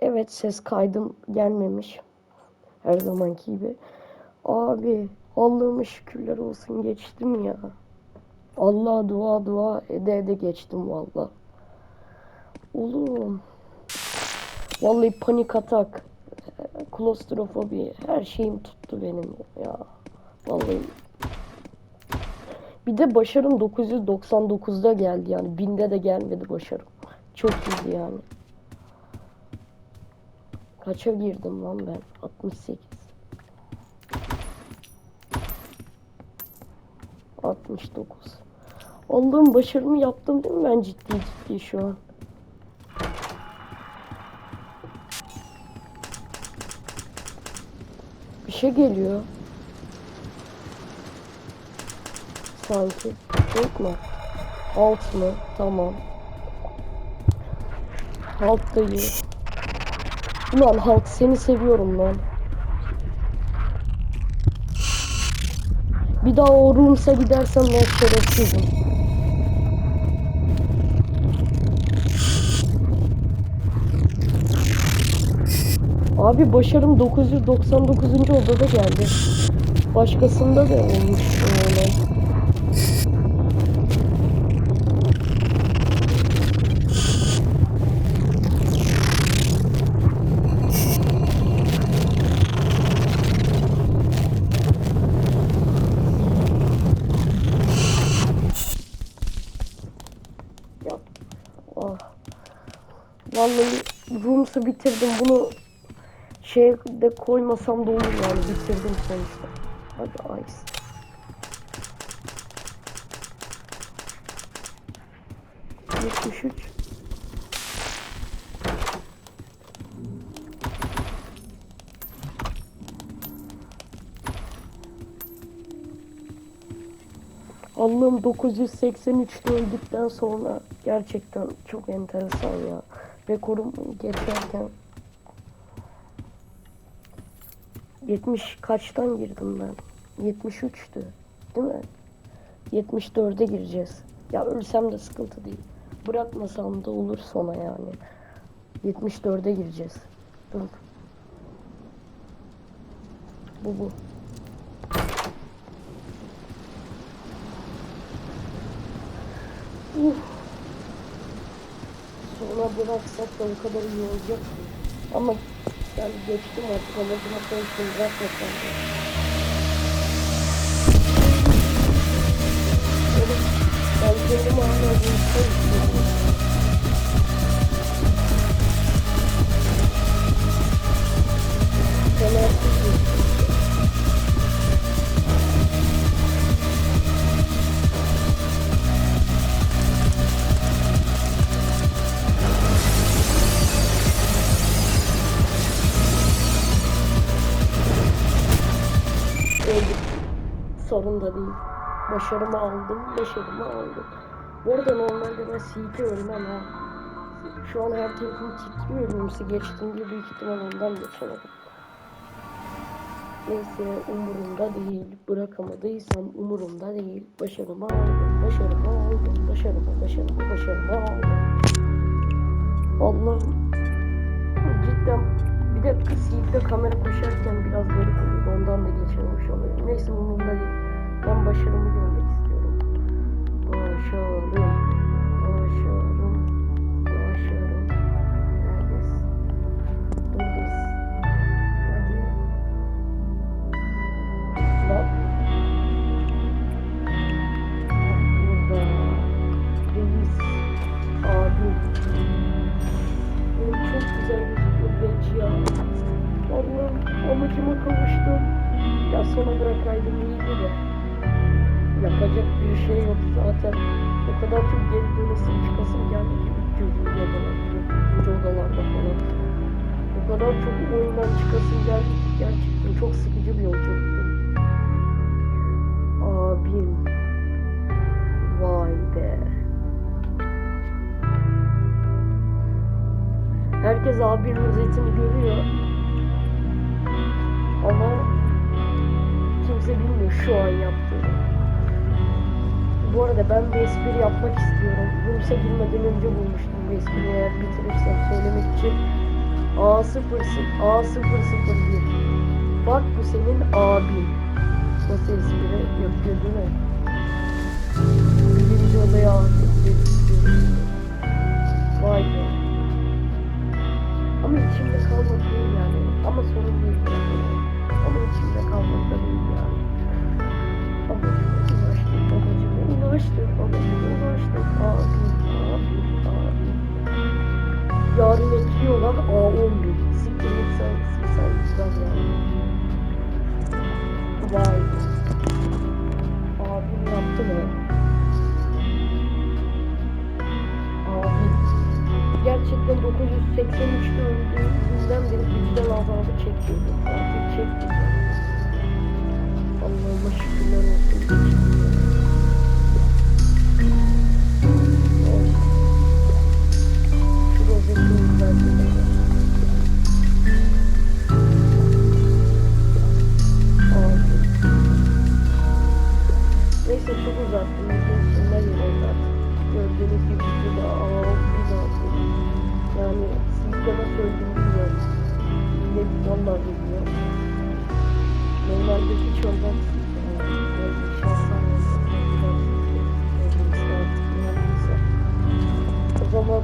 Evet ses kaydım gelmemiş. Her zamanki gibi. Abi Allah'ıma şükürler olsun geçtim ya. Allah dua dua ede ede geçtim valla. Oğlum. Vallahi panik atak. Klostrofobi her şeyim tuttu benim ya. Vallahi. Bir de başarım 999'da geldi yani. Binde de gelmedi başarım. Çok iyiydi yani. Kaça girdim lan ben? 68. 69. Allah'ım başarımı yaptım değil mi ben ciddi ciddi şu an? Bir şey geliyor. Sanki. Yok mu? Alt mı? Tamam. Alt da iyi. Ulan halk seni seviyorum lan. Bir daha o Rums'a gidersem ben şerefsizim. Abi başarım 999. odada geldi. Başkasında da olmuş öyle. Vallahi Rums'u bitirdim. Bunu şey de koymasam da olur yani bitirdim sonuçta. Hadi Ice. Yetmiş üç. Allah'ım 983'te öldükten sonra gerçekten çok enteresan ya. Rekorum geçerken 70 kaçtan girdim ben? 73'tü. Değil mi? 74'e gireceğiz. Ya ölsem de sıkıntı değil. Bırakmasam da olur sona yani. 74'e gireceğiz. Dur. Bu bu. Uf. Sonra bıraksak da o kadar iyi olacak. Ama ben geçtim artık amacıma koymuşum bırakmasam Ben kendimi hala Sorun da değil. Başarımı aldım, başarımı aldım. Bu arada normalde ben CP ölmem ha. Şu an her tarafım titriyor ölümsü geçtiğim gibi büyük ihtimal ondan geçemedim. Neyse umurumda değil. Bırakamadıysam umurumda değil. Başarımı aldım, başarımı aldım, başarımı, başarımı, başarımı aldım. Allah'ım cidden bir de CP'de kamera koşarken biraz garip oluyor. Ondan da geçememiş oluyor. Neyse umurumda başarımı görmek istiyorum. Başarım. Başarım. Başarım. Neredesin? Buradasın. Hadi. Bak. Burada. Reis. Abi. Oğlum çok güzel gözüküyor genç ya. Allah'ım amacıma kavuştum. Ya sona bırakaydım iyiydi de. Yapacak bir şey yok zaten. O kadar çok geri dönesim çıkasım geldi ki 300. odalar, 400. odalarda falan. O kadar çok oyundan çıkasım geldi ki gerçekten çok sıkıcı bir yolculuktu. Abim. Vay be. Herkes abinin özetini görüyor. Ama kimse bilmiyor şu an yaptığını. Bu arada ben bir espri yapmak istiyorum. Bursa girmeden önce bulmuştum bu espriyi eğer bitirirsem söylemek için. A0'sın. A001. Bak bu senin abin. Nasıl espri yapıyor değil mi? Birinci odaya Yarın ekliyorlar A11. Siktir git sen, sen güzel yani. Vay. Abim yaptı mı? Abi gerçekten 983'te öldüğünden beri vicdan azabı çekiyordum. Artık çekmeyeceğim. Allah'ıma şükürler olsun. çok uzattım. Yüzün sonuna. Gördüğünüz gibi burada ağır bir altı. Yani siz de nasıl öldüğünü bilmiyorum. Ne valla bilmiyorum. Normalde hiç ondan O zaman